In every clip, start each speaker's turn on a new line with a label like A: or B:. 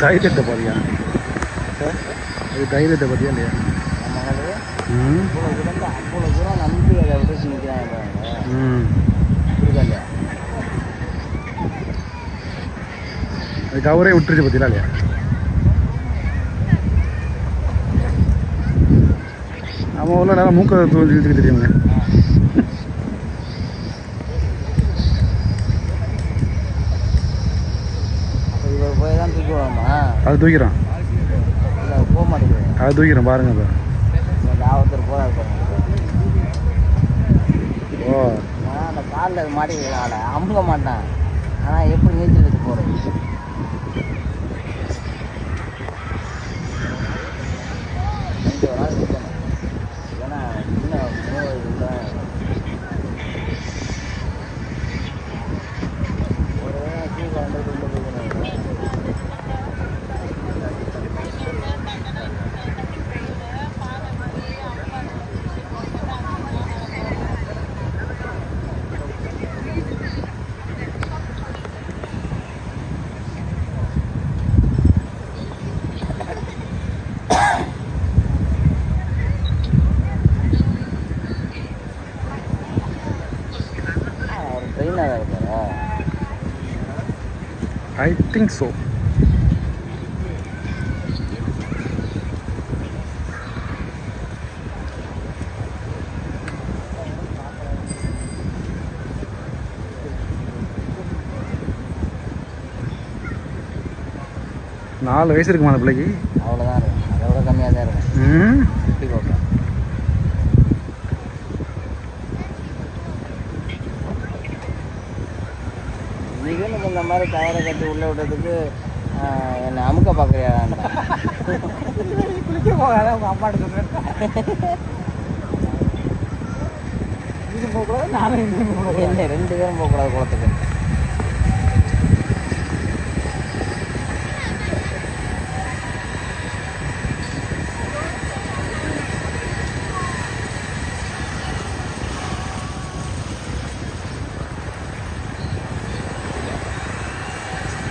A: தைரியத்தை பாரியா. இது தைரியத்தை பத்தியா இல்லையா?
B: அவ்வளோ தூரம் நம்பி அதை விட்டு நிற்கிறாங்க புரியுதா இல்லையா?
A: அது கவரே விட்டுருச்சு பத்தியா இல்லையா? அவன் உள்ள நேரம் மூக்க இழுத்துக்கு தெரியுங்க
B: அப்போ இவர் போய் தான் தூக்கி விடணுமா
A: அது தூக்கிறான்
B: இல்லை போக மாட்டேங்குது
A: அது தூக்கிறேன் பாருங்க இப்போ.
B: இந்த போகிறாரு
A: ஓ.
B: நான் அந்த காலில் மாட்டிக்கலாம் அமுக மாட்டான். ஆனால் எப்படி நீச்சல் எடுத்து போகிறது
A: ஐ திங்க் ஸோ நாலு வயசு இருக்குமா அந்த பிள்ளைக்கு?
B: அவ்வளோதான் இருக்கும். அதை விட கம்மியாக தான் இருக்கும்
A: ம்
B: எப்படி பார்ப்பேன் இதுன்னு இந்த மாதிரி கயரை கட்டி உள்ள விட்டதுக்கு என்னை அமுக்க பார்க்குறியாடா
C: குளிக்க போகாத உங்க அம்மாட்ட போகக்கூடாது நானும்
B: ரெண்டு பேரும் போகக்கூடாது குளத்துக்கு.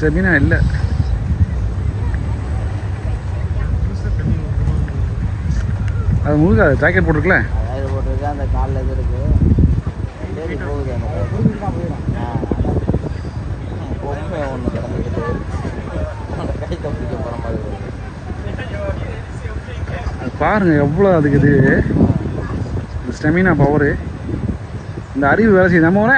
A: ஸ்டெமினா இல்லை. அது முழுக்க ஜாக்கெட் போட்டிருக்கல?
B: அதாவது போட்டிருக்கு அந்த காலில் இது இருக்கு. போகுது. பொம்மை ஒன்று கிடந்துக்கிட்டு கை தப்பிக்க போகிற மாதிரி.
A: அது பாருங்க எவ்வளோ அதுக்கு இது இந்த ஸ்டெமினா பவரு இந்த அறிவு வேலை செய்யுது. நம்ம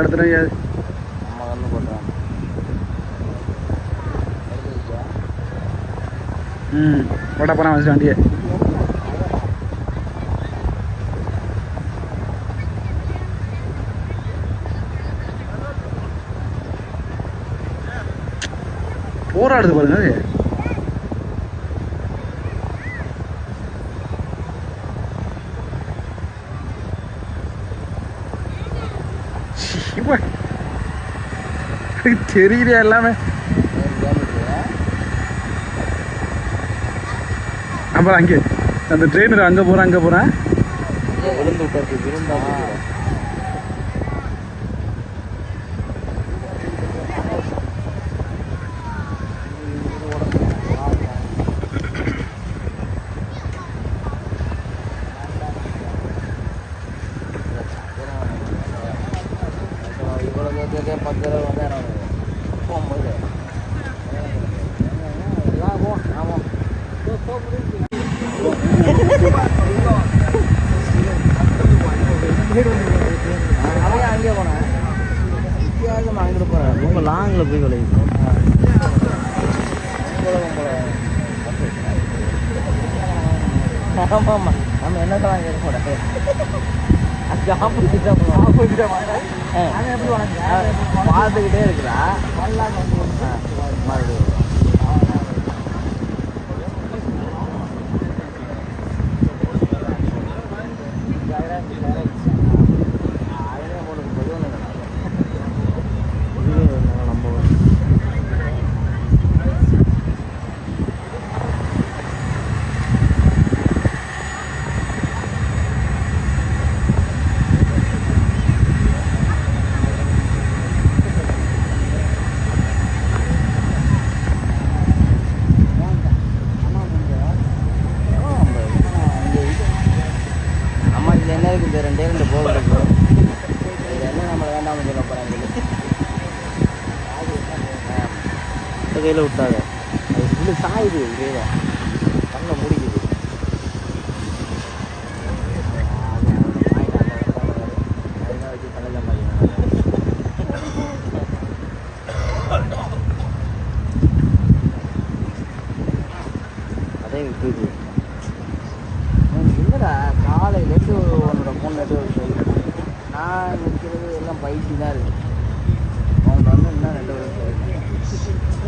A: முடியாது
B: நம்ம வந்து போட்டுறாங்க
A: ம் போட்டா போனா வச்சு வண்டியை. போராடுது பாருங்க அது. இப்ப தெரியல எல்லாமே. அப்புறம் அங்கே அந்த ட்ரெயினர் அங்கே போகிறேன் அங்கே போகிறேன்
B: விழுந்து விட்டாச்சு விழுந்தா பத்து தடவை நான் போகும்போது. போ ஆமாம் அவன் அங்கே போனேன் வித்தியாசமாக அங்கிட்டு போகிறேன் ரொம்ப லாங்கில் போய் விளையுது ஆமாம் ஆமாம் நம்ம என்ன தான் கேட்க கூடாது அது ஆப்போசிட் தான் போகணும்
C: ஆப்போசிட்டா வாங்க
B: பார்த்துக்கிட்டே இருக்கிறா? மறுபடியும் அதிலே போட்டு போய் ஒன்று நம்ம அம்மா இதில் என்ன இருக்குது இந்த ரெண்டே ரெண்டு போல் இருக்கு. இதில் என்ன நம்மளை வேண்டாம்னு சொல்ல போகிறாங்க இந்த கையில் விட்டாங்க. அது ஃபுல்லு சாயுது இதே தான் நான் இருக்கிறது எல்லாம் பைசி தான் இருக்குது அவங்க வந்து இன்னும் ரெண்டு வருஷம்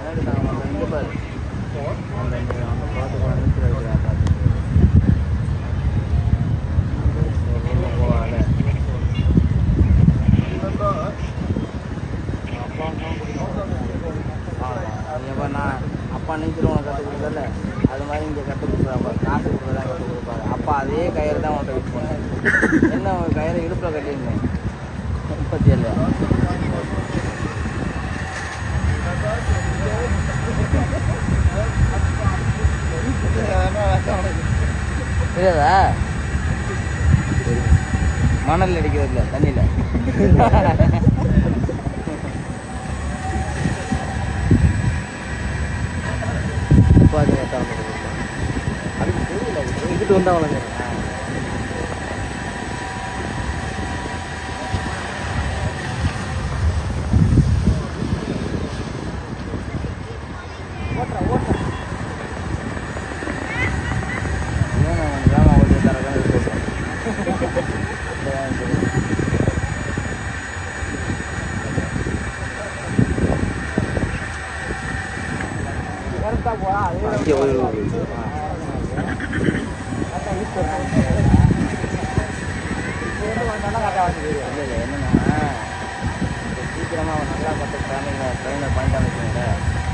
B: எனக்கு நான் அவன் இங்கே பாரு அந்த இந்த- அந்த குளத்துக்கு அனுப்பிச்சு வைக்கிறேன் பார்த்து போகாத அப்பா நான் அப்பா நீச்சல் உனக்கு கற்றுக் கொடுத்தல அது மாதிரி இங்கே கற்றுக் கொடுக்குறாப்பா காசு கொடுக்குறதா கற்றுக் கொடுப்பாரு அப்பா அதே கயிறு தான் உன்ட்ட யூஸ் பண்ணேன் என்ன கயிறு இடுப்பில் கட்டியிருந்தேன். முப்பத்தி ஏழு தெரியாதா மணல் அடிக்கிறது இல்லை தண்ணியில் அதுக்கு தெரியல இங்கிட்டு வந்தா இல்லை இல்லை என்னன்னா இப்ப அவன் நல்லா கற்றுக்கிட்டான்னு ட்ரெயினர் பாயிண்ட் அமைச்சுங்க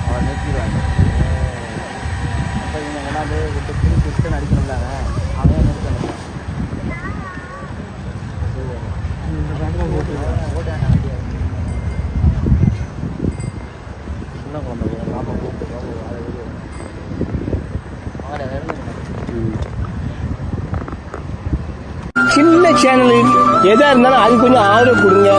B: அவன் நிறுத்திடுவாங்க அப்போ இவங்க கொண்டாந்து விட்டு புது பிஸ்டன் அடிக்கணும்லாங்க அவன் நிறுத்தணும்
C: இந்த
D: சேனல் எதா இருந்தாலும் அது கொஞ்சம் ஆதரவு கொடுங்க.